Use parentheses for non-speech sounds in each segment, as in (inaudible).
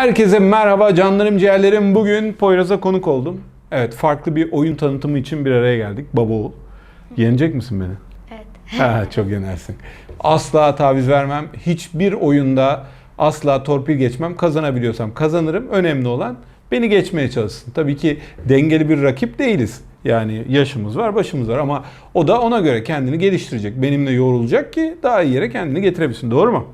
Herkese merhaba canlarım ciğerlerim. Bugün Poyraz'a konuk oldum. Evet farklı bir oyun tanıtımı için bir araya geldik. Baba oğul. Yenecek misin beni? Evet. Ha, çok yenersin. Asla taviz vermem. Hiçbir oyunda asla torpil geçmem. Kazanabiliyorsam kazanırım. Önemli olan beni geçmeye çalışsın. Tabii ki dengeli bir rakip değiliz. Yani yaşımız var, başımız var ama o da ona göre kendini geliştirecek. Benimle yoğrulacak ki daha iyi yere kendini getirebilsin. Doğru mu?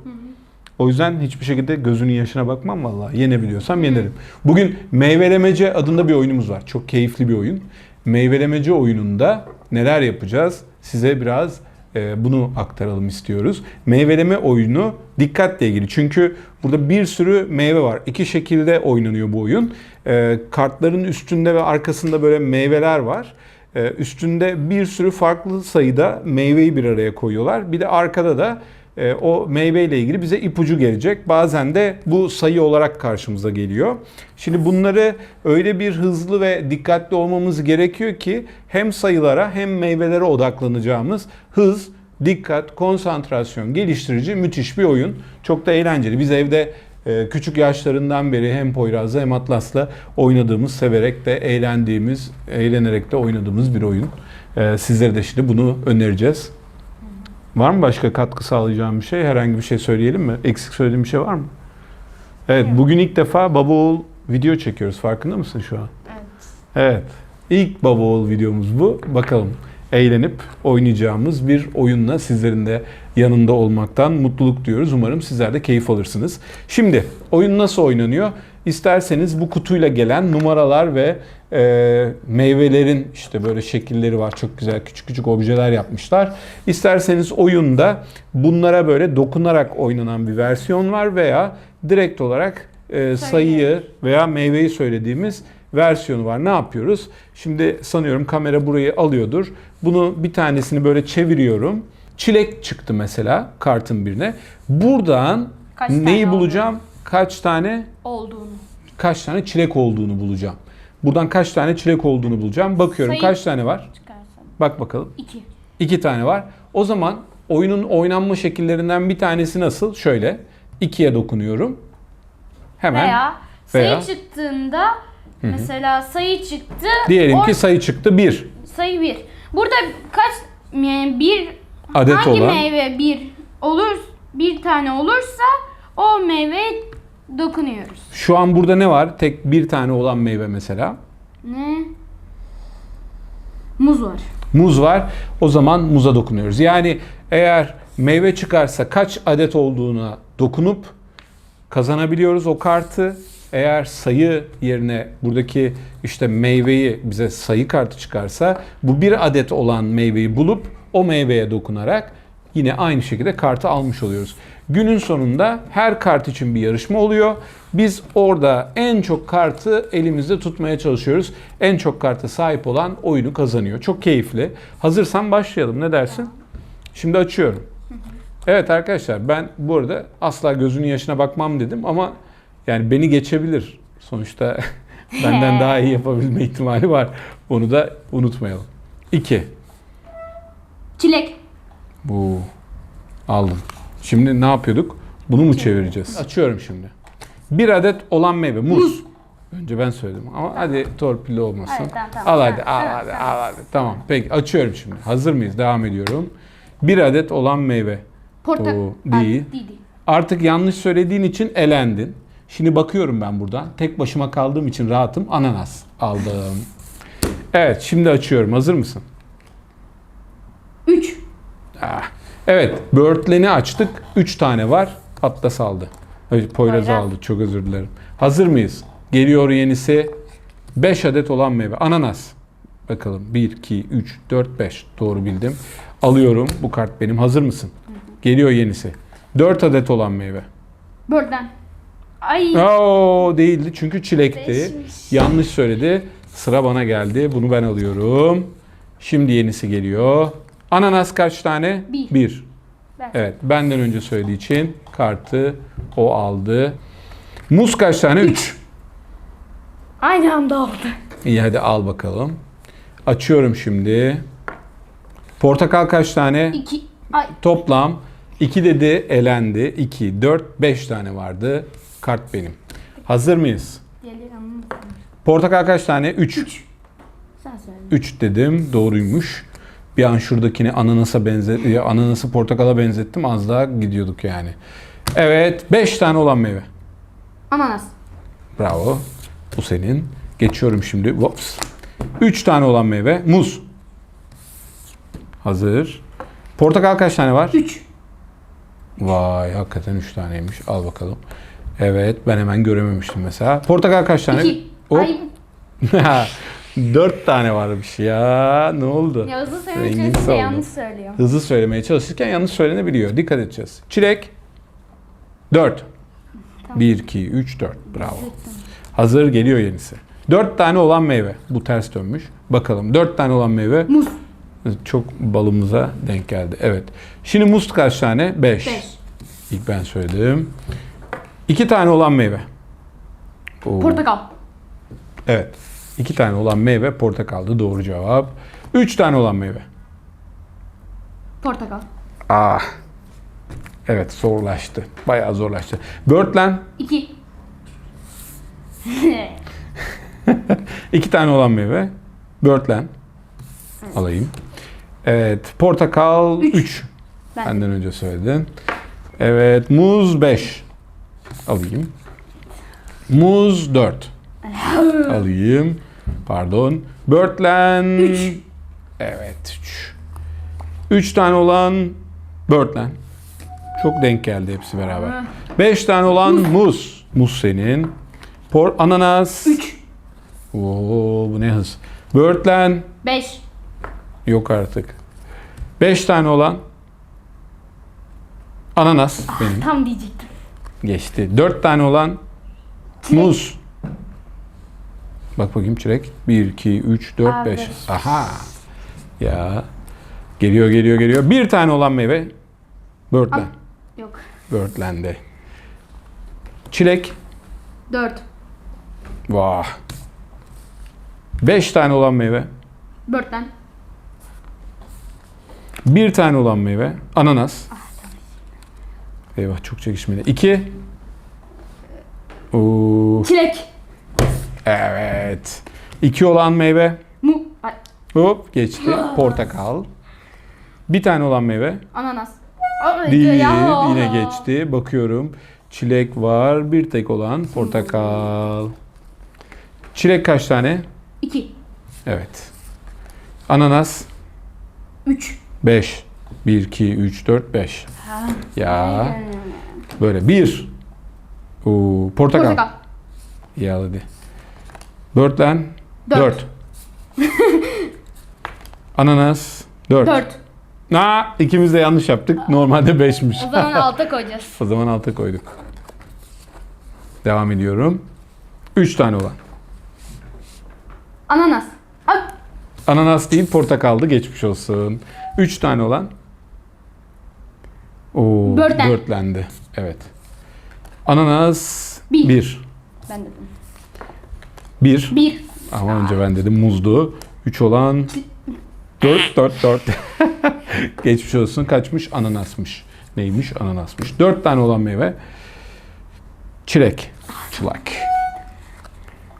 O yüzden hiçbir şekilde gözünün yaşına bakmam vallahi. Yenebiliyorsam yenerim. Bugün Meyvelemece adında bir oyunumuz var. Çok keyifli bir oyun. Meyvelemece oyununda neler yapacağız? Size biraz e, bunu aktaralım istiyoruz. Meyveleme oyunu dikkatle ilgili. Çünkü burada bir sürü meyve var. İki şekilde oynanıyor bu oyun. E, kartların üstünde ve arkasında böyle meyveler var. E, üstünde bir sürü farklı sayıda meyveyi bir araya koyuyorlar. Bir de arkada da e, o meyveyle ilgili bize ipucu gelecek. Bazen de bu sayı olarak karşımıza geliyor. Şimdi bunları öyle bir hızlı ve dikkatli olmamız gerekiyor ki hem sayılara hem meyvelere odaklanacağımız hız, dikkat, konsantrasyon geliştirici müthiş bir oyun. Çok da eğlenceli. Biz evde e, küçük yaşlarından beri hem Poyraz'la hem Atlas'la oynadığımız, severek de eğlendiğimiz, eğlenerek de oynadığımız bir oyun. E, Sizlere de şimdi bunu önereceğiz. Var mı başka katkı sağlayacağım bir şey? Herhangi bir şey söyleyelim mi? Eksik söylediğim bir şey var mı? Evet, bugün ilk defa baba oğul video çekiyoruz. Farkında mısın şu an? Evet. Evet. İlk baba oğul videomuz bu. Bakalım eğlenip oynayacağımız bir oyunla sizlerin de yanında olmaktan mutluluk diyoruz. Umarım sizler de keyif alırsınız. Şimdi oyun nasıl oynanıyor? İsterseniz bu kutuyla gelen numaralar ve e, meyvelerin işte böyle şekilleri var. Çok güzel küçük küçük objeler yapmışlar. İsterseniz oyunda bunlara böyle dokunarak oynanan bir versiyon var veya direkt olarak e, sayıyı veya meyveyi söylediğimiz versiyonu var. Ne yapıyoruz? Şimdi sanıyorum kamera burayı alıyordur. Bunu bir tanesini böyle çeviriyorum. Çilek çıktı mesela kartın birine. Buradan Kaç neyi tane bulacağım? Kaç tane Olduğunu. kaç tane çilek olduğunu bulacağım. Buradan kaç tane çilek olduğunu bulacağım. Bakıyorum Sayı- kaç tane var? Çıkarsan. Bak bakalım. İki. İki tane var. O zaman oyunun oynanma şekillerinden bir tanesi nasıl? Şöyle. ikiye dokunuyorum. Hemen. Veya sayı Veya- çıktığında mesela sayı çıktı. Diyelim ki sayı çıktı 1 sayı bir. Burada kaç yani bir adet hangi olan. meyve bir olur bir tane olursa o meyveye dokunuyoruz. Şu an burada ne var? Tek bir tane olan meyve mesela. Ne? Muz var. Muz var. O zaman muza dokunuyoruz. Yani eğer meyve çıkarsa kaç adet olduğuna dokunup kazanabiliyoruz o kartı. Eğer sayı yerine buradaki işte meyveyi bize sayı kartı çıkarsa bu bir adet olan meyveyi bulup o meyveye dokunarak yine aynı şekilde kartı almış oluyoruz. Günün sonunda her kart için bir yarışma oluyor. Biz orada en çok kartı elimizde tutmaya çalışıyoruz. En çok karta sahip olan oyunu kazanıyor. Çok keyifli. Hazırsan başlayalım. Ne dersin? Şimdi açıyorum. Evet arkadaşlar ben bu arada asla gözünün yaşına bakmam dedim ama yani beni geçebilir. Sonuçta (laughs) benden daha iyi yapabilme ihtimali var. Onu da unutmayalım. 2. Çilek. Bu aldım. Şimdi ne yapıyorduk? Bunu mu çevireceğiz? Açıyorum şimdi. Bir adet olan meyve muz. Önce ben söyledim ama hadi torpilli olmasın. Evet, tamam, tamam. al hadi, al hadi, al hadi. Tamam. Peki açıyorum şimdi. Hazır mıyız? Devam ediyorum. Bir adet olan meyve. Portakal. Değil. Artık yanlış söylediğin için elendin. Şimdi bakıyorum ben buradan. Tek başıma kaldığım için rahatım. Ananas aldım. Evet, şimdi açıyorum. Hazır mısın? Üç. Ah. Evet, böğürtleni açtık. 3 tane var. Atlas aldı. Poyraz aldı. Çok özür dilerim. Hazır mıyız? Geliyor yenisi. 5 adet olan meyve. Ananas. Bakalım. 1, 2, 3, 4, 5. Doğru bildim. Alıyorum. Bu kart benim. Hazır mısın? Geliyor yenisi. 4 adet olan meyve. Börden. Ay. Oo değildi çünkü çilekti. Beşmiş. Yanlış söyledi. Sıra bana geldi. Bunu ben alıyorum. Şimdi yenisi geliyor. Ananas kaç tane? Bir. Bir. Ver. Evet. Benden önce söylediği için kartı o aldı. Muz kaç tane? Üç. Aynı anda oldu. İyi hadi al bakalım. Açıyorum şimdi. Portakal kaç tane? İki. Ay. Toplam 2 dedi elendi. 2, 4, 5 tane vardı. Kart benim. Hazır mıyız? Gelir anlamı. Portakal kaç tane? 3. Sen söyle. 3 dedim. Doğruymuş. Bir an şuradakini ananasa benze ananası portakala benzettim. Az daha gidiyorduk yani. Evet. 5 tane olan meyve. Ananas. Bravo. Bu senin. Geçiyorum şimdi. Wops. 3 tane olan meyve. Muz. Hazır. Portakal kaç tane var? 3. Vay hakikaten 3 taneymiş. Al bakalım. Evet ben hemen görememiştim mesela. Portakal kaç tane? 2. Hop. Ay (laughs) 4 tane varmış ya. Ne oldu? ya hızlı söylemeye Rengin çalışınca yanlış söylüyor. Hızlı söylemeye çalışırken yanlış söylenebiliyor. Dikkat edeceğiz. Çilek. 4. 1, 2, 3, 4. Bravo. Hazır geliyor yenisi. 4 tane olan meyve. Bu ters dönmüş. Bakalım 4 tane olan meyve. Muz. Çok balımıza denk geldi. Evet. Şimdi muz kaç tane? 5. 5. İlk ben söyledim. 2 tane olan meyve. Oo. Portakal. Evet. 2 tane olan meyve portakaldı. Doğru cevap. 3 tane olan meyve. Portakal. Ah. Evet zorlaştı. Bayağı zorlaştı. Börtlen 2. 2 (laughs) tane olan meyve. Börtlen. Alayım. Evet. Portakal Üç. 3. Ben. Benden önce söyledin. Evet. Muz 5. Alayım. Muz 4. (laughs) Alayım. Pardon. Börtlen. Üç. Evet. 3. 3 tane olan Börtlen. Çok denk geldi hepsi beraber. 5 tane olan muz. Muz senin. Por ananas. 3. Oo bu ne hız. Börtlen. 5. Yok artık. 5 tane olan ananas benim. Tam diyecektim. Geçti. 4 tane olan muz. Bak bakayım çilek. 1, 2, 3, 4, Aa, 5. beş. Aha. Ya. Geliyor geliyor geliyor. Bir tane olan meyve. Börtlen. Yok. Börtlendi. Çilek. 4. Vah. 5 tane olan meyve. Börtlen. Bir tane olan meyve. Ananas. Eyvah çok çekişmeli. İki. Oo, Çilek. evet. İki olan meyve. Mu. Ay, Hop geçti. Portakal. Bir tane olan meyve. ananas. Ay, Değil. Yine geçti. Bakıyorum. Çilek var. Bir tek olan portakal. Çilek kaç tane? 2. Evet. Ananas 3. 5. 1, 2, 3, 4, 5. Ya. Böyle. Bir. Oo, portakal. Portakal. Ya hadi. Börtlen. Dört. 4. (laughs) Ananas. 4. 4. Aa, ikimiz de yanlış yaptık. Normalde 5'miş. O zaman alta (laughs) koyacağız. O zaman alta koyduk. Devam ediyorum. 3 tane olan. Ananas. Ananas değil portakaldı. Geçmiş olsun. 3 tane olan. Oo, Börtlen. Börtlendi. Evet. Ananas Bir. 1. ben dedim. 1. 1. Ama önce ben dedim muzdu. 3 olan 4 4 4. Geçmiş olsun. Kaçmış? Ananasmış. Neymiş? Ananasmış. 4 tane olan meyve. Çilek. Çilek.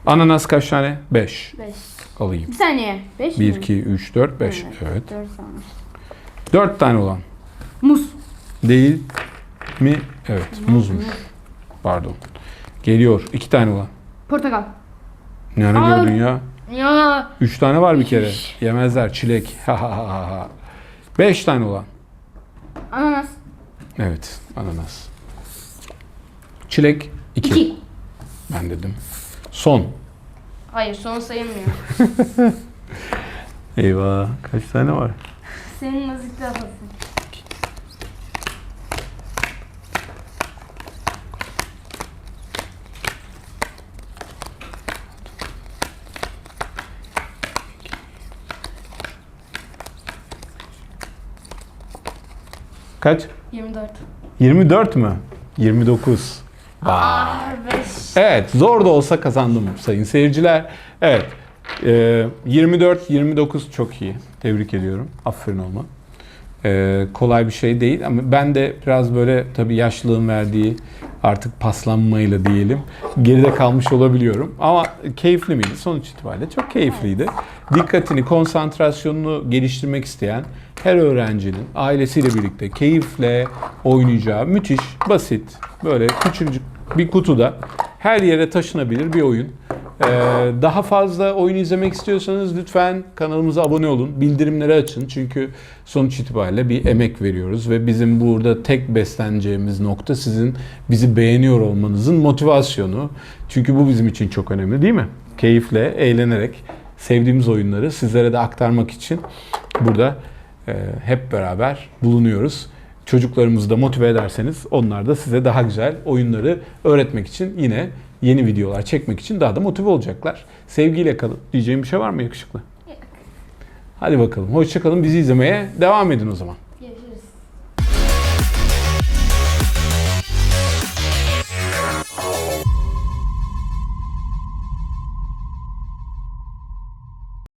Ananas kaç tane? 5. 5. Alayım. Bir saniye. 5 1 2 3 4 5. Evet. 4 sanmış. 4 tane olan. Muz. Değil mi? Evet. Muzmuş. Pardon. Geliyor. 2 tane olan. Portakal. Ne ara Aa. gördün ya? Ya. 3 tane var bir kere. Yemezler. Çilek. 5 tane olan. Ananas. Evet, ananas. Çilek 2. 2. Ben dedim. Son. Hayır son sayılmıyor. (laughs) Eyvah, kaç tane var? Senin nazik lafasın. Kaç? 24. 24 mü? 29. Aa 5. Evet, zor da olsa kazandım sayın seyirciler. Evet, e, 24, 29 çok iyi. Tebrik ediyorum. Aferin olma. Ee, kolay bir şey değil ama ben de biraz böyle tabii yaşlılığın verdiği artık paslanmayla diyelim geride kalmış olabiliyorum. Ama keyifli miydi? Sonuç itibariyle çok keyifliydi. Dikkatini, konsantrasyonunu geliştirmek isteyen her öğrencinin ailesiyle birlikte keyifle oynayacağı müthiş, basit, böyle küçücük bir kutuda her yere taşınabilir bir oyun. Ee, daha fazla oyun izlemek istiyorsanız lütfen kanalımıza abone olun. Bildirimleri açın. Çünkü sonuç itibariyle bir emek veriyoruz ve bizim burada tek besleneceğimiz nokta sizin bizi beğeniyor olmanızın motivasyonu. Çünkü bu bizim için çok önemli değil mi? Keyifle, eğlenerek sevdiğimiz oyunları sizlere de aktarmak için burada e, hep beraber bulunuyoruz. Çocuklarımızı da motive ederseniz onlar da size daha güzel oyunları öğretmek için yine yeni videolar çekmek için daha da motive olacaklar. Sevgiyle kalın. Diyeceğim bir şey var mı yakışıklı? Yok. Hadi bakalım. Hoşçakalın. Bizi izlemeye devam edin o zaman.